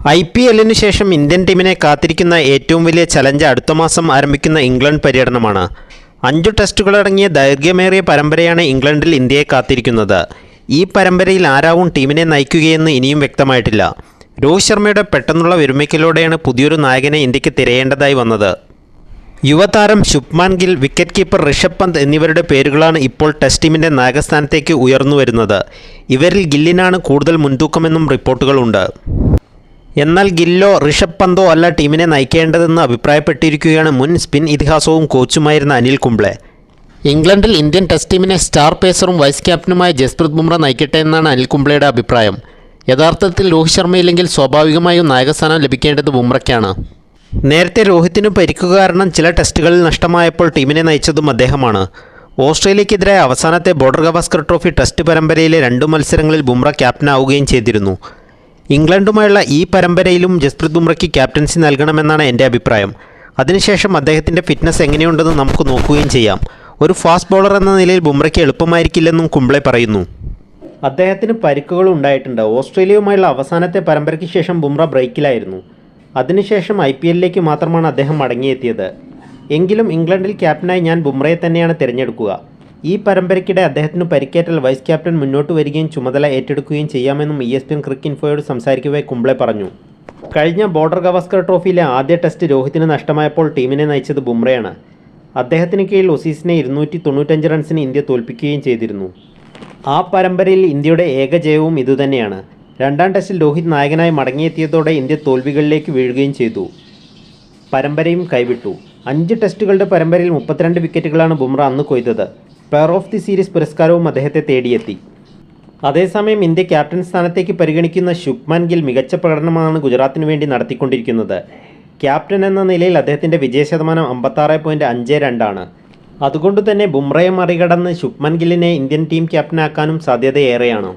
I P എല്ലിന് ശേഷം Indian ടീമിനെ കാത്തിരിക്കുന്ന ഏറ്റവും വലിയ ചലഞ്ച് അടുത്ത മാസം ആരംഭിക്കുന്ന ഇംഗ്ലണ്ട് പര്യടനമാണ്. അഞ്ചു ടെസ്റ്റുകളടങ്ങിയ ദൈർഘ്യമേറിയ പരമ്പരയാണ് ഇംഗ്ലണ്ടിൽ ഇന്ത്യയെ കാത്തിരിക്കുന്നത്. ഈ പരമ്പരയിൽ ആരാവും ടീമിനെ നയിക്കുകയെന്ന് ഇനിയും വ്യക്തമായിട്ടില്ല. രോഹിത് ശർമ്മയുടെ പെട്ടെന്നുള്ള വിരമിക്കലോടെയാണ് പുതിയൊരു നായകനെ ഇന്ത്യയ്ക്ക് തിരയേണ്ടതായി വന്നത്. യുവതാരം ശുഭ്മാൻ ഗിൽ വിക്കറ്റ് കീപ്പർ ഋഷഭ് പന്ത് എന്നിവരുടെ പേരുകളാണ് ഇപ്പോൾ ടെസ്റ്റ് ടീമിന്റെ നായകസ്ഥാനത്തേക്ക് ഉയർന്നു വരുന്നത് ഇവരിൽ ഗില്ലിനാണ് കൂടുതൽ മുൻതൂക്കമെന്നും റിപ്പോർട്ടുകളുണ്ട്. എന്നാൽ ഗില്ലോ ഋഷഭ് പന്തോ അല്ല ടീമിനെ നയിക്കേണ്ടതെന്ന് അഭിപ്രായപ്പെട്ടിരിക്കുകയാണ് മുൻ സ്പിൻ ഇതിഹാസവും കോച്ചുമായിരുന്ന അനിൽ കുംബ്ലെ. ഇംഗ്ലണ്ടിൽ ഇന്ത്യൻ ടെസ്റ്റ് ടീമിനെ സ്റ്റാർ പേസറും വൈസ് ക്യാപ്റ്റനുമായ ജസ്പ്രീത് ബുംറ നയിക്കട്ടെ എന്നാണ് അനിൽ കുംബ്ലെയുടെ അഭിപ്രായം. യഥാർത്ഥത്തിൽ രോഹിത് ശർമ്മയില്ലെങ്കിൽ സ്വാഭാവികമായും നായകസ്ഥാനം ലഭിക്കേണ്ടത് ബുംറയ്ക്കാണ്. നേരത്തെ രോഹിത്തിന് പരിക്കു കാരണം ചില ടെസ്റ്റുകളിൽ നഷ്ടമായപ്പോൾ ടീമിനെ നയിച്ചതും അദ്ദേഹമാണ്. ഓസ്ട്രേലിയക്കെതിരായ അവസാനത്തെ ബോർഡർ ഗവാസ്കർ ട്രോഫി ടെസ്റ്റ് പരമ്പരയിലെ രണ്ട് മത്സരങ്ങളിൽ ബുംറ ക്യാപ്റ്റനാവുകയും ചെയ്തിരുന്നു. ഇംഗ്ലണ്ടുമായുള്ള ഈ പരമ്പരയിലും ജസ്പ്രീത് ബുംറയ്ക്ക് ക്യാപ്റ്റൻസി നൽകണമെന്നാണ് എന്റെ അഭിപ്രായം. അതിനുശേഷം അദ്ദേഹത്തിന്റെ ഫിറ്റ്നസ് എങ്ങനെയുണ്ടെന്ന് നമുക്ക് നോക്കുകയും ചെയ്യാം. ഒരു ഫാസ്റ്റ് ബോളർ എന്ന നിലയിൽ ബുംറയ്ക്ക് എളുപ്പമായിരിക്കില്ലെന്നും കുംബ്ലെ പറയുന്നു. അദ്ദേഹത്തിന് പരിക്കുകൾ ഉണ്ടായിട്ടുണ്ട്. ഓസ്ട്രേലിയയുമായുള്ള അവസാനത്തെ പരമ്പരയ്ക്ക് ശേഷം ബുംറ ബ്രേക്കിലായിരുന്നു. അതിനുശേഷം ഐ പി എല്ലിലേക്ക് മാത്രമാണ് അദ്ദേഹം മടങ്ങിയെത്തിയത്. എങ്കിലും ഇംഗ്ലണ്ടിൽ ക്യാപ്റ്റനായി ഞാൻ ബുംറയെ തന്നെയാണ് തിരഞ്ഞെടുക്കുക. ഈ പരമ്പരയ്ക്കിടെ അദ്ദേഹത്തിന് പരിക്കേറ്റാൽ വൈസ് ക്യാപ്റ്റൻ മുന്നോട്ട് വരികയും ചുമതല ഏറ്റെടുക്കുകയും ചെയ്യാമെന്നും ഇ എസ് പി എൻ ക്രിക്ക് ഇൻഫോയോട് സംസാരിക്കവേ കുംബ്ലെ പറഞ്ഞു. കഴിഞ്ഞ ബോർഡർ ഗവാസ്കർ ട്രോഫിയിലെ ആദ്യ ടെസ്റ്റ് രോഹിത്തിന് നഷ്ടമായപ്പോൾ ടീമിനെ നയിച്ചത് ബുംറയാണ്. അദ്ദേഹത്തിന് കീഴിൽ ഒസീസിനെ ഇരുന്നൂറ്റി തൊണ്ണൂറ്റഞ്ച് റൺസിന് ഇന്ത്യ തോൽപ്പിക്കുകയും ചെയ്തിരുന്നു. ആ പരമ്പരയിൽ ഇന്ത്യയുടെ ഏക ജയവും ഇതുതന്നെയാണ്. രണ്ടാം ടെസ്റ്റിൽ രോഹിത് നായകനായി മടങ്ങിയെത്തിയതോടെ ഇന്ത്യ തോൽവികളിലേക്ക് വീഴുകയും ചെയ്തു. പരമ്പരയും കൈവിട്ടു. അഞ്ച് ടെസ്റ്റുകളുടെ പരമ്പരയിൽ മുപ്പത്തിരണ്ട് വിക്കറ്റുകളാണ് ബുംറ അന്ന് കൊയ്തത്. പ്ലെയർ ഓഫ് ദി സീരീസ് പുരസ്കാരവും അദ്ദേഹത്തെ തേടിയെത്തി. അതേസമയം ഇന്ത്യ ക്യാപ്റ്റൻ സ്ഥാനത്തേക്ക് പരിഗണിക്കുന്ന ശുഭ്മാൻ ഗിൽ മികച്ച പ്രകടനമാണ് ഗുജറാത്തിന് വേണ്ടി നടത്തിക്കൊണ്ടിരിക്കുന്നത്. ക്യാപ്റ്റൻ എന്ന നിലയിൽ അദ്ദേഹത്തിന്റെ വിജയശതമാനം അമ്പത്താറ് പോയിന്റ് അഞ്ച് രണ്ടാണ് അതുകൊണ്ട് തന്നെ ബുംറയെ മറികടന്ന് ശുഭ്മാൻ ഗില്ലിനെ ഇന്ത്യൻ ടീം ക്യാപ്റ്റനാക്കാനും സാധ്യതയേറെയാണ്.